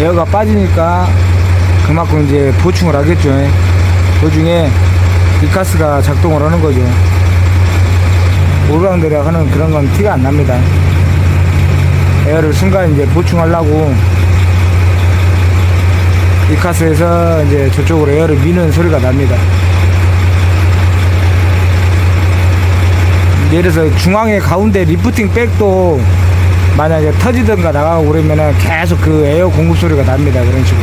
에어가 빠지니까 그만큼 이제 보충을 하겠죠. 도중에 이카스가 작동을 하는 거죠. 올라운드라 하는 그런 건 티가 안 납니다. 에어를 순간 이제 보충하려고 이카스에서 이제 저쪽으로 에어를 미는 소리가 납니다. 예를 들어서 중앙에 가운데 리프팅 백도 만약에 터지든가 나가고 그러면은 계속 그 에어 공급 소리가 납니다. 그런 식으로.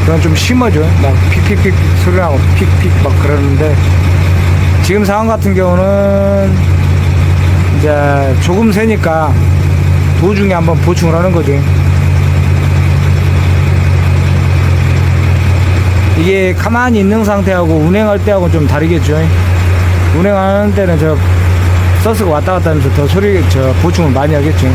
그건 좀 심하죠. 막 픽픽픽 소리 나고 픽픽 막 그러는데 지금 상황 같은 경우는 이제 조금 세니까 도중에 한번 보충을 하는 거죠. 이게 가만히 있는 상태하고 운행할 때하고 좀 다르겠죠. 운행하는 때는 저 서스가 왔다 갔다 하면서 더 소리 저 보충을 많이 하겠죠.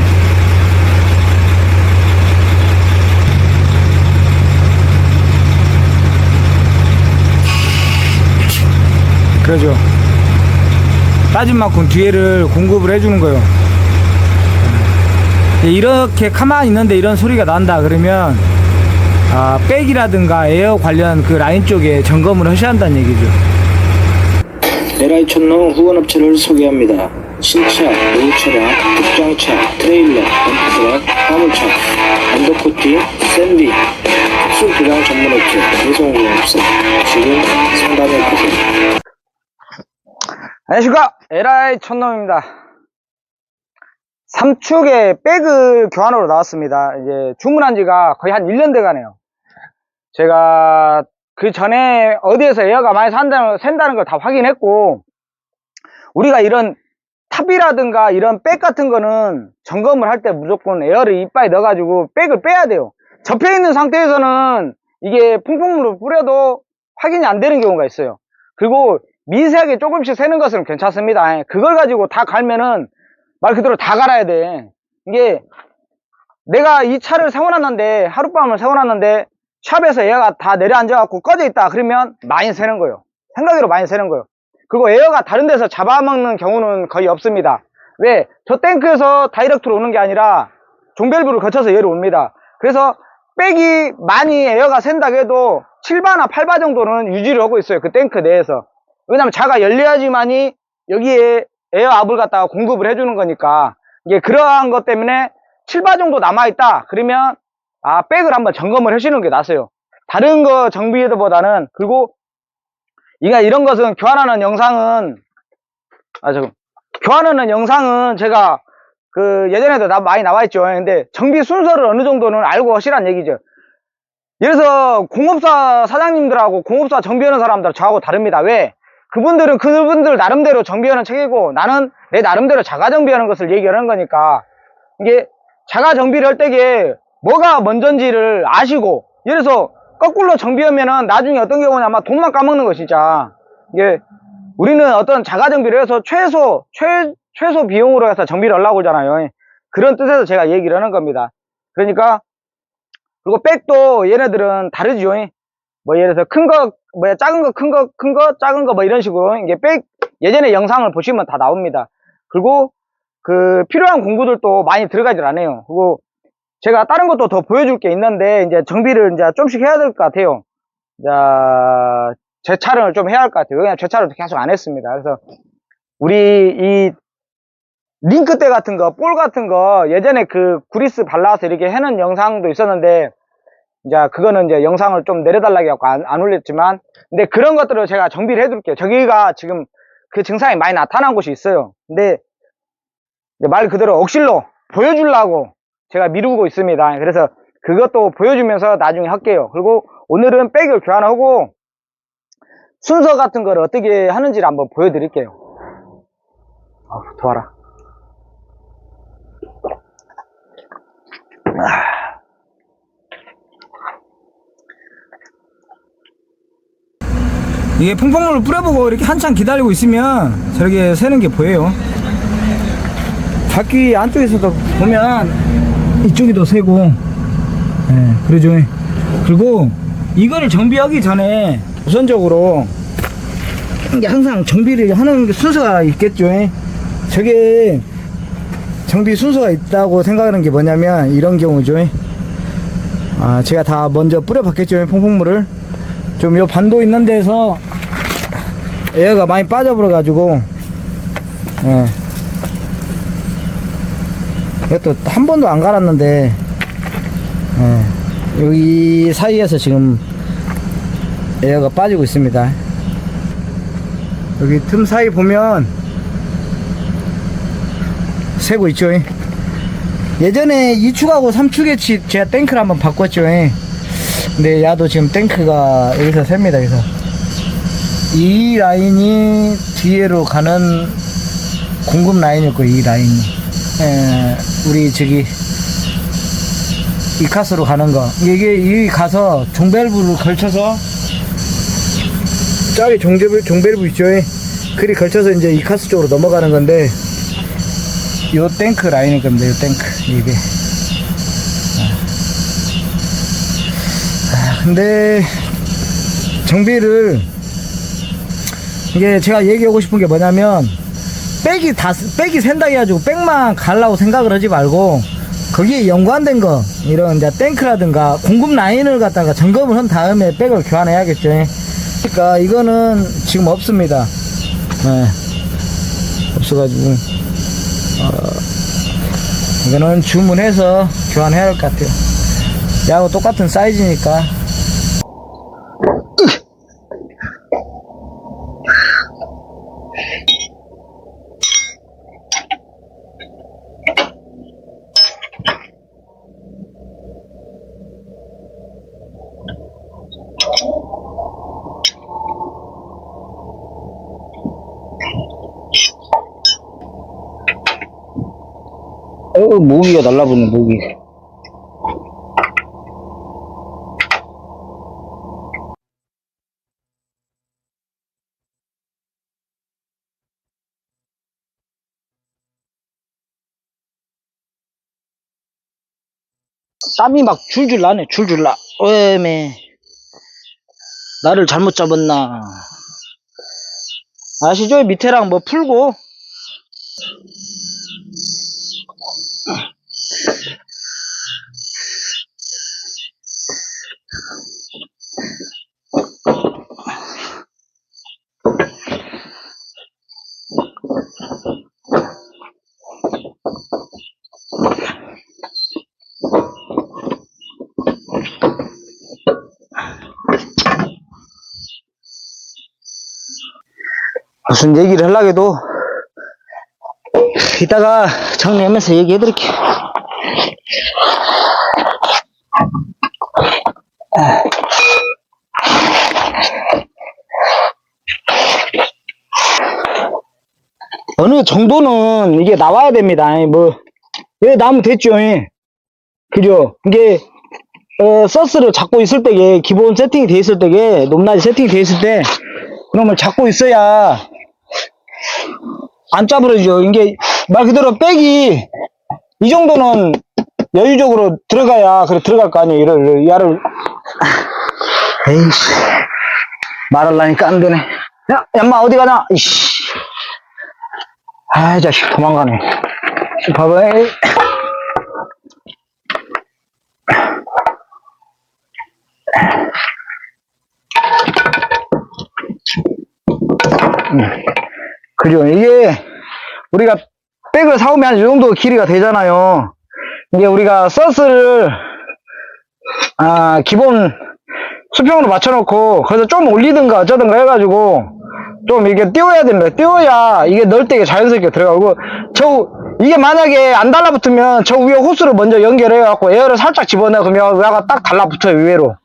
그러죠. 따진 만큼 뒤에를 공급을 해주는 거예요. 예, 이렇게 가만히 있는데 이런 소리가 난다 그러면 아, 백이라든가 에어 관련 그 라인 쪽에 점검을 하셔야 한다는 얘기죠. LI 촌농 후원업체를 소개합니다. 신차, 노후차량, 특장차, 트레일러, 덤프트럭, 화물차, 언더코팅, 샌디, 특수 교량 전문업체, 배송후원업체. 지금 상담해 보세요. 안녕하십니까. 에라이 천놈입니다. 삼축에 백을 교환으로 나왔습니다. 이제 주문한 지가 거의 한 1년 돼 가네요. 제가 그 전에 어디에서 에어가 많이 산다는, 샌다는 걸 다 확인했고, 우리가 이런 탑이라든가 이런 백 같은 거는 점검을 할 때 무조건 에어를 이빨에 넣어가지고 백을 빼야 돼요. 접혀 있는 상태에서는 이게 풍풍물을 뿌려도 확인이 안 되는 경우가 있어요. 그리고 미세하게 조금씩 새는 것은 괜찮습니다. 그걸 가지고 다 갈면은 말 그대로 다 갈아야 돼. 이게 내가 이 차를 세워놨는데 하룻밤을 세워놨는데 샵에서 얘가 다 내려앉아갖고 꺼져 있다 그러면 많이 새는 거예요. 생각으로 많이 새는 거예요. 그리고 에어가 다른 데서 잡아먹는 경우는 거의 없습니다. 왜? 저 탱크에서 다이렉트로 오는 게 아니라 종별부를 거쳐서 얘를 옵니다. 그래서 백이 많이 에어가 샌다고 해도 7바나 8바 정도는 유지를 하고 있어요. 그 탱크 내에서. 왜냐면 자가 열려야지만이 여기에 에어 압을 갖다가 공급을 해주는 거니까 이게 그러한 것 때문에 7바 정도 남아있다 그러면 아 백을 한번 점검을 해주는 게 낫어요. 다른 거 정비보다는 그리고 이가 이런 것은 교환하는 영상은 아 저 교환하는 영상은 제가 그 예전에도 나 많이 나와 있죠. 근데 정비 순서를 어느 정도는 알고 하시란 얘기죠. 들어서 공업사 사장님들하고 공업사 정비하는 사람들 저하고 다릅니다. 왜? 그분들은 그분들 나름대로 정비하는 책이고 나는 내 나름대로 자가 정비하는 것을 얘기하는 거니까. 이게 자가 정비를 할 때에 뭐가 먼저인지를 아시고 들어서 거꾸로 정비하면은 나중에 어떤 경우냐 아마 돈만 까먹는 거 진짜 이게 우리는 어떤 자가 정비를 해서 최소 최, 최소 비용으로 해서 정비를 하려고 하잖아요 그런 뜻에서 제가 얘기를 하는 겁니다 그러니까 그리고 백도 얘네들은 다르죠 뭐 예를 들어서 큰 거, 뭐야, 작은 거, 큰 거, 큰 거, 작은 거, 뭐 이런 식으로 이게 백, 예전에 영상을 보시면 다 나옵니다. 그리고 그 필요한 공구들도 많이 들어가질 않아요. 그리고 제가 다른 것도 더 보여줄 게 있는데 이제 정비를 이제 좀씩 해야 될 것 같아요. 자, 재촬영을 좀 해야 할 것 같아요. 그냥 재촬을 계속 안 했습니다. 그래서 우리 이 링크대 같은 거, 볼 같은 거 예전에 그 구리스 발라서 이렇게 해놓은 영상도 있었는데 이제 그거는 이제 영상을 좀 내려달라고 해갖고 안, 안 올렸지만 근데 그런 것들을 제가 정비를 해둘게요 저기가 지금 그 증상이 많이 나타난 곳이 있어요 근데 말 그대로 억실로 보여주려고 제가 미루고 있습니다. 그래서 그것도 보여주면서 나중에 할게요. 그리고 오늘은 백을 교환하고 순서 같은 거를 어떻게 하는지를 한번 보여드릴게요. 아우 더워라. 이게 퐁퐁물을 뿌려보고 이렇게 한참 기다리고 있으면 저렇게 새는 게 보여요. 바퀴 안쪽에서도 보면 이쪽이 더 새고, 예, 그러죠. 그리고 이거를 정비하기 전에 우선적으로 항상 정비를 하는 게 순서가 있겠죠. 예. 저게 정비 순서가 있다고 생각하는 게 뭐냐면 이런 경우죠. 예. 아, 제가 다 먼저 뿌려 봤겠죠. 퐁퐁물을. 좀 요 반도 있는 데서 에어가 많이 빠져버려 가지고, 예. 이것도 한 번도 안 갈았는데, 예. 여기 사이에서 지금 에어가 빠지고 있습니다. 여기 틈 사이 보면 새고 있죠. 예. 예전에 2축하고 3축에 제가 탱크를 한번 바꿨죠. 예. 근데 야도 지금 탱크가 여기서 셉니다. 그래서 이 라인이 뒤에로 가는 공급 라인이었고 이 라인이 예, 우리 저기 이카스로 가는 거 이게 이 가서 종벨브를 걸쳐서 저기 종벨브 종벨브 있죠. 예. 그리 걸쳐서 이제 이카스 쪽으로 넘어가는 건데 요 탱크 라인일 겁니다. 요 탱크 이게. 아, 근데 정비를 이게 제가 얘기하고 싶은 게 뭐냐면 백이 다 백이 센다 해가지고 백만 갈라고 생각을 하지 말고 거기에 연관된 거 이런 이제 탱크라든가 공급 라인을 갖다가 점검을 한 다음에 백을 교환해야겠죠. 그러니까 이거는 지금 없습니다. 네. 없어가지고 이거는 주문해서 교환해야 할 것 같아요. 야하고 똑같은 사이즈니까. 어, 모기가 날라붙네, 모기. 땀이 막 줄줄 나네, 줄줄 나. 왜매 나를 잘못 잡았나. 아시죠? 밑에랑 뭐 풀고, 무슨 얘기를 하려고 해도 이따가 정리하면서 얘기해 드릴게요. 어느 정도는 이게 나와야 됩니다. 뭐, 예, 나면 됐죠. 예. 그죠? 이게, 어, 서스를 잡고 있을 때게, 기본 세팅이 돼 있을 때게, 높낮이 세팅이 돼 있을 때, 그놈을 잡고 있어야, 안 짜부러지죠. 이게, 말 그대로 백이, 이 정도는 여유적으로 들어가야, 그래, 들어갈 거 아니에요. 이를, 야를. 에이씨. 말하려니까 안 되네. 야, 얌마, 어디 가냐? 이씨. 아, 이 자식, 도망가네. 봐봐, 에이. 그죠. 이게, 우리가 백을 사오면 이 정도 길이가 되잖아요. 이게 우리가 서스를, 아, 기본 수평으로 맞춰놓고, 거기서 좀 올리든가 어쩌든가 해가지고, 좀 이렇게 띄워야 됩니다. 띄워야 이게 이게 자연스럽게 들어가고, 저, 이게 만약에 안 달라붙으면 저 위에 호스를 먼저 연결해갖고 에어를 살짝 집어넣으면 외화가 딱 달라붙어요, 위로.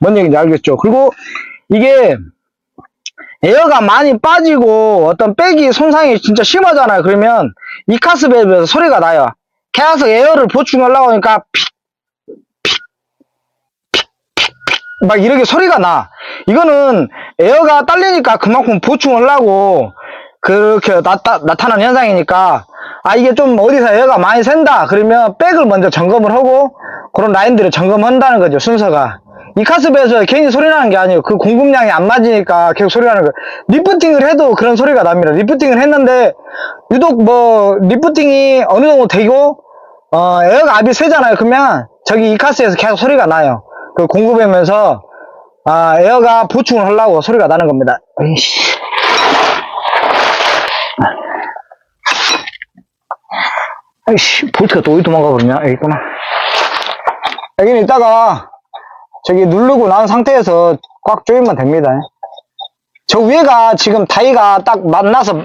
뭔 얘기인지 알겠죠? 그리고 이게, 에어가 많이 빠지고 어떤 백이 손상이 진짜 심하잖아요. 그러면 이 카스 밸브에서 소리가 나요. 계속 에어를 보충하려고 하니까 막 이렇게 소리가 나. 이거는 에어가 딸리니까 그만큼 보충하려고 그렇게 나타, 나타난 현상이니까 아 이게 좀 어디서 에어가 많이 샌다 그러면 백을 먼저 점검을 하고 그런 라인들을 점검한다는 거죠 순서가 이 카스베에서 괜히 소리 나는 게 아니에요. 그 공급량이 안 맞으니까 계속 소리 나는 거예요. 리프팅을 해도 그런 소리가 납니다. 리프팅을 했는데, 유독 뭐, 리프팅이 어느 정도 되고, 어, 에어가 압이 세잖아요. 그러면, 저기 이 카스에서 계속 소리가 나요. 그 공급하면서, 아, 에어가 보충을 하려고 소리가 나는 겁니다. 에이씨. 아이씨, 볼트가 또 어디 도망가 버렸냐? 여기 있구나. 여기는 이따가 저기 누르고 난 상태에서 꽉 조이면 됩니다. 저 위에가 지금 다이가 딱 만나서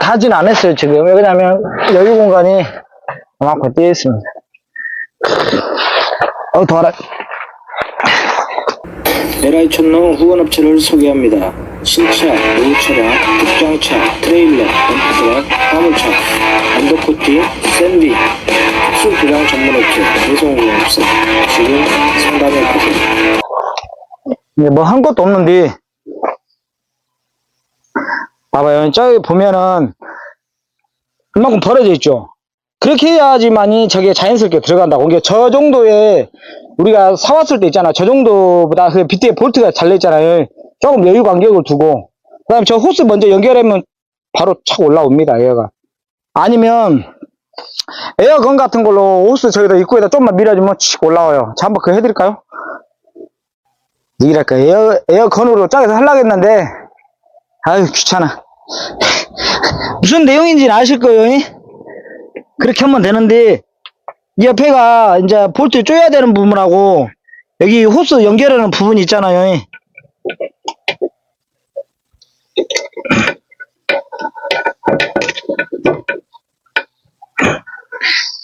가진 않았어요, 지금. 왜냐면 여유 공간이 그만큼 띄어 있습니다. 어, 더워라. LI 촌농 후원업체를 소개합니다. 신차, 노후차량, 특장차, 트레일러, 덤프트럭, 화물차, 언더코팅, 샌디, 특수 교량 전문업체, 배송후원업체. 지금 상담해 보세요. 네, 뭐 한 것도 없는데. 봐봐요. 저기 보면은 이만큼 벌어져 있죠. 그렇게 해야지만이 저게 자연스럽게 들어간다고. 이게 저 정도의 우리가 사왔을 때 있잖아. 저 정도보다 그 밑에 볼트가 잘려 있잖아요 조금 여유 간격을 두고 그 다음에 저 호스 먼저 연결하면 바로 착 올라옵니다 에어가 아니면 에어건 같은 걸로 호스 저기다 입구에다 좀만 밀어주면 칙 올라와요 자 한번 그거 해드릴까요? 이랄까 에어 에어건으로 짜서 하려고 했는데 아유 귀찮아 무슨 내용인지는 아실 거예요 이? 그렇게 하면 되는데 이 옆에가 이제 볼트 쪼여야 되는 부분하고 여기 호스 연결하는 부분이 있잖아요 이.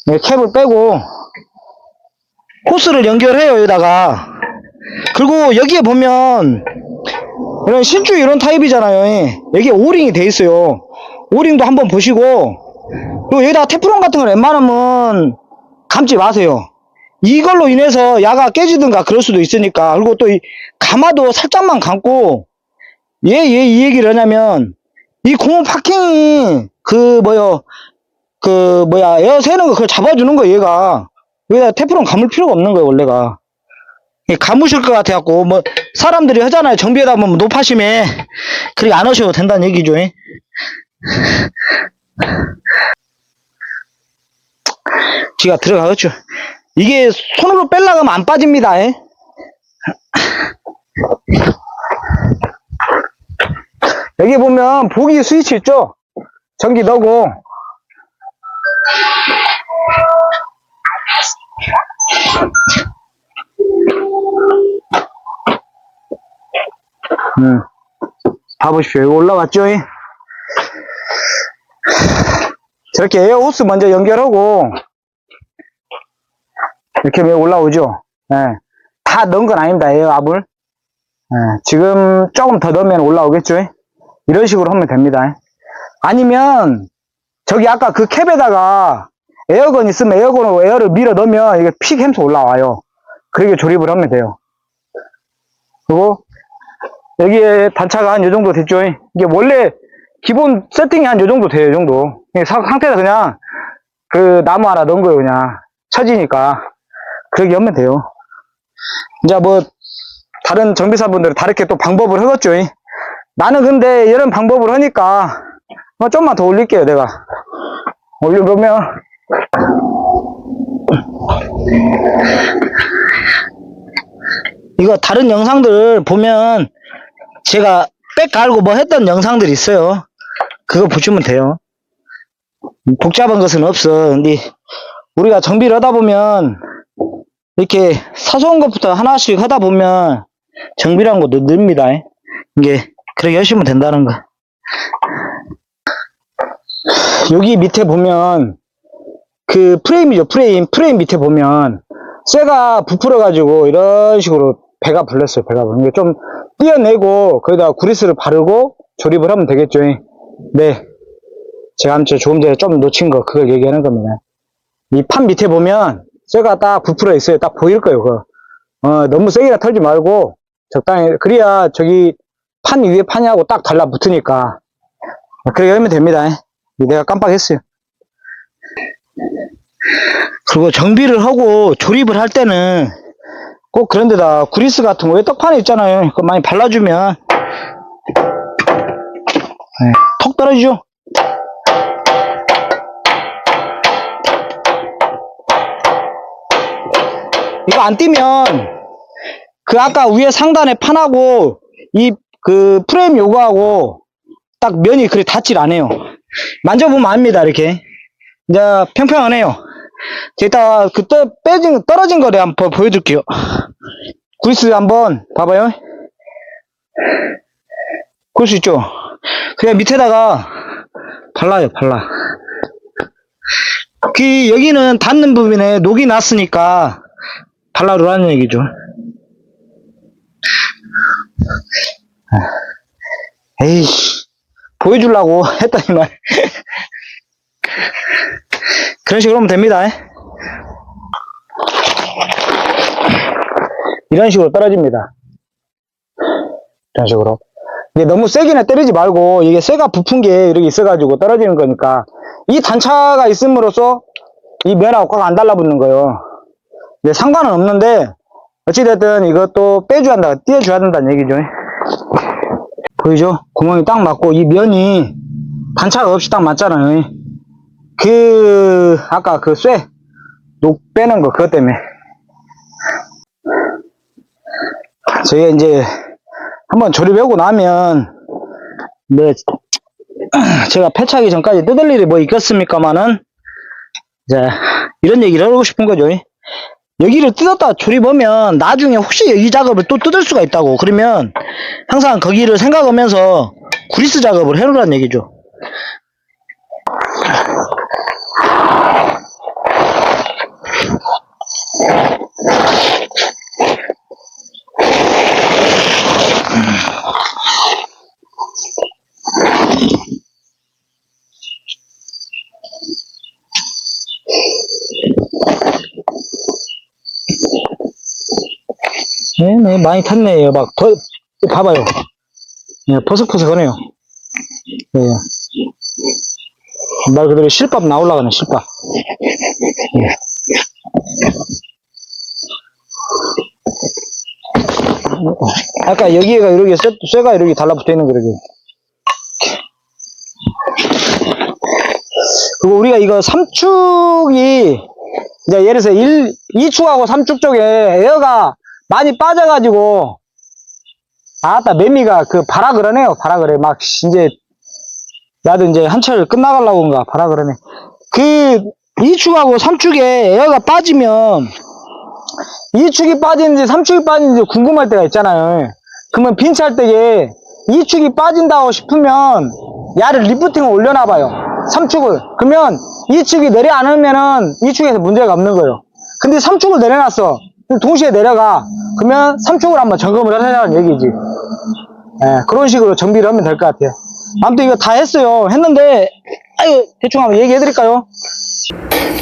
네, 캡을 빼고 호스를 연결해요 여기다가 그리고 여기에 보면 이런 신주 이런 타입이잖아요. 예. 여기에 오링이 돼 있어요. 오링도 한번 보시고 그리고 여기다가 테프론 같은 걸 웬만하면 감지 마세요. 이걸로 인해서 야가 깨지든가 그럴 수도 있으니까 그리고 또이 가마도 살짝만 감고 얘 얘 이 얘기를 하냐면 이 고무 파킹이 그 뭐요 그 뭐야 에어 새는 거 그걸 잡아주는 거예요 얘가 여기다 테프론 감을 필요가 없는 거예요 원래가 예, 가무실 것 같아갖고, 뭐, 사람들이 하잖아요. 정비에다 보면 높아심에. 그렇게 안 하셔도 된다는 얘기죠. 예. 지가 들어가겠죠. 이게 손으로 뺄라 하면 안 빠집니다. 예. 여기 보면 보기 스위치 있죠? 전기 넣고. 음. 봐보십시오. 이거 올라왔죠? 이? 저렇게 에어호스 먼저 연결하고, 이렇게 올라오죠? 예. 다 넣은 건 아닙니다. 에어압을. 예. 지금 조금 더 넣으면 올라오겠죠? 이? 이런 식으로 하면 됩니다. 아니면, 저기 아까 그 캡에다가 에어건 있으면 에어건으로 에어를 밀어 넣으면 이게 픽 햄서 올라와요. 그렇게 조립을 하면 돼요. 그리고 여기에 단차가 한 요 정도 됐죠. 이게 원래 기본 세팅이 한 요 정도 돼요, 요 정도. 상태에서 그냥 그 나무 하나 넣은 거예요, 그냥. 처지니까. 그렇게 하면 돼요. 이제 뭐, 다른 정비사분들은 다르게 또 방법을 하겠죠. 나는 근데 이런 방법을 하니까, 뭐 좀만 더 올릴게요, 내가. 올려보면, 이거 다른 영상들 보면 제가 백 갈고 뭐 했던 영상들이 있어요. 그거 보시면 돼요. 복잡한 것은 없어. 근데 우리가 정비를 하다 보면 이렇게 사소한 것부터 하나씩 하다 보면 정비라는 것도 늡니다. 이게 그렇게 하시면 된다는 거. 여기 밑에 보면 그 프레임이죠. 프레임. 프레임 밑에 보면 쇠가 부풀어 가지고 이런 식으로 배가 불렸어요. 배가 불린 게좀 띄어내고 거기다가 구리스를 바르고 조립을 하면 되겠죠. 네. 제가 아무튼 조금 전에 좀 놓친 거 그걸 얘기하는 겁니다. 이 판 밑에 보면 쇠가 딱 부풀어 있어요. 딱 보일 거예요. 그거. 어, 너무 세게나 털지 말고 적당히 그래야 저기 판 위에 판이하고 딱 달라붙으니까 그렇게 하면 됩니다. 내가 깜빡했어요. 그리고 정비를 하고 조립을 할 때는 꼭 그런 데다 구리스 같은 거 왜 떡판에 있잖아요. 그거 많이 발라주면 네, 턱 떨어지죠? 이거 안 띄면 그 아까 위에 상단에 판하고 이 그 프레임 요거하고 딱 면이 그래 닿질 않아요. 만져보면 압니다 이렇게 이제 평평하네요. 제가 그때 빼진 떨어진 거를 한번 보여줄게요. 구리스 한번 봐봐요. 볼수 있죠? 그냥 밑에다가 발라요 발라. 그 여기는 닿는 부분에 녹이 났으니까 발라두라는 얘기죠. 에이씨, 보여주려고 했더니만. 그런 식으로 하면 됩니다. 이런 식으로 떨어집니다. 이런 식으로. 이게 너무 세게는 때리지 말고, 이게 쇠가 부푼 게 이렇게 있어가지고 떨어지는 거니까, 이 단차가 있음으로써 이 면하고 꽉 안 달라붙는 거예요. 근데 상관은 없는데, 어찌됐든 이것도 빼줘야 한다, 띄워줘야 된다는 얘기죠. 보이죠? 구멍이 딱 맞고, 이 면이 단차가 없이 딱 맞잖아요. 그, 아까 그 쇠, 녹 빼는 거, 그것 때문에. 저희가 이제, 한번 조립하고 나면, 뭐, 제가 폐차하기 전까지 뜯을 일이 뭐 있겠습니까만은, 이제, 이런 얘기를 하고 싶은 거죠. 여기를 뜯었다 조립하면 나중에 혹시 이 작업을 또 뜯을 수가 있다고. 그러면 항상 거기를 생각하면서 구리스 작업을 해놓으라는 얘기죠 네, 네 많이 탔네요. 막 더, 봐봐요. 예, 버석버석하네요. 예. 말 그대로 실밥 나올라가네 실밥. 예. 아까 여기가 이렇게 쇠, 쇠가 이렇게 달라붙어 있는 거라게. 그리고 우리가 이거 삼축이 이제 예를 들어서 1, 2축하고 3축 쪽에 에어가 많이 빠져가지고. 아따 매미가 그 바라 그러네요. 바라 그래. 막 이제 나도 이제 한철 끝나가려고인가 바라 그러네. 그 2축하고 3축에 에어가 빠지면 2축이 빠지는지 3축이 빠지는지 궁금할 때가 있잖아요. 그러면 빈찰 때에 2축이 빠진다고 싶으면 야를 리프팅을 올려놔봐요. 3축을. 그러면 2축이 내려 앉으면은 2축에서 문제가 없는 거예요. 근데 3축을 내려놨어 동시에 내려가 그러면 3축을 한번 점검을 하자는 얘기지 예, 그런 식으로 정비를 하면 될 것 같아요 아무튼 이거 다 했어요 했는데 아유 대충 한번 얘기해 드릴까요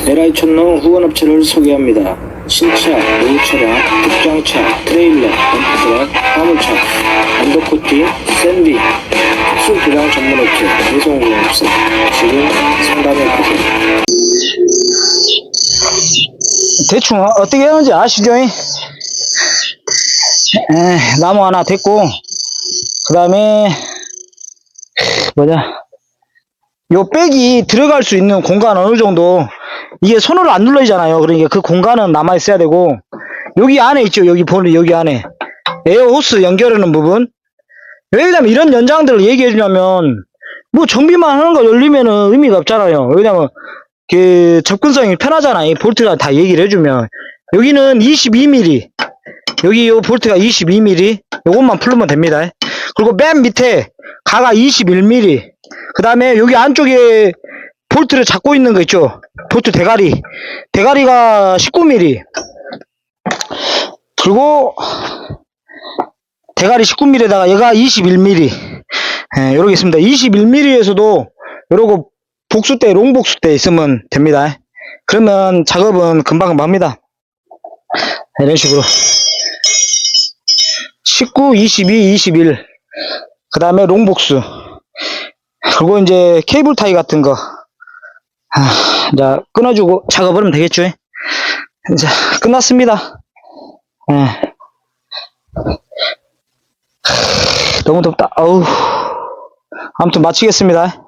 LI 촌농 후원업체를 소개합니다. 신차, 노후차량, 특장차, 트레일러, 덤프트럭, 화물차, 언더코팅, 샌디, 특수 불량 전문업체, 배송공업체. 지금 상담해 보세요. 대충 어- 어떻게 하는지 아시죠? 에, 나무 하나 됐고 그 다음에 뭐냐? 요 백이 들어갈 수 있는 공간 어느 정도? 이게 손으로 안 눌러지잖아요. 그러니까 그 공간은 남아 있어야 되고 여기 안에 있죠. 여기 보는 여기 안에. 에어 호스 연결하는 부분. 왜냐면 이런 연장들을 얘기해 주냐면 뭐 정비만 하는 거 열리면은 의미가 없잖아요. 왜냐면 그 접근성이 편하잖아. 이 볼트가 다 얘기를 해주면 여기는 22mm 여기 요 볼트가 22mm 요것만 풀면 됩니다. 그리고 맨 밑에 가가 21mm 그 다음에 여기 안쪽에 볼트를 잡고 있는 거 있죠. 볼트 대가리 대가리가 19mm 그리고 대가리 19mm에다가 얘가 21mm 예, 요렇게 있습니다. 21mm에서도 요러고 복수대, 롱복수대 있으면 됩니다. 그러면 작업은 금방 합니다. 이런 식으로. 19, 22, 21. 그 다음에 롱복수. 그리고 이제 케이블 타이 같은 거. 아, 이제 끊어주고 작업을 하면 되겠죠. 이제 끝났습니다. 예. 너무 덥다. 어우. 아무튼 마치겠습니다.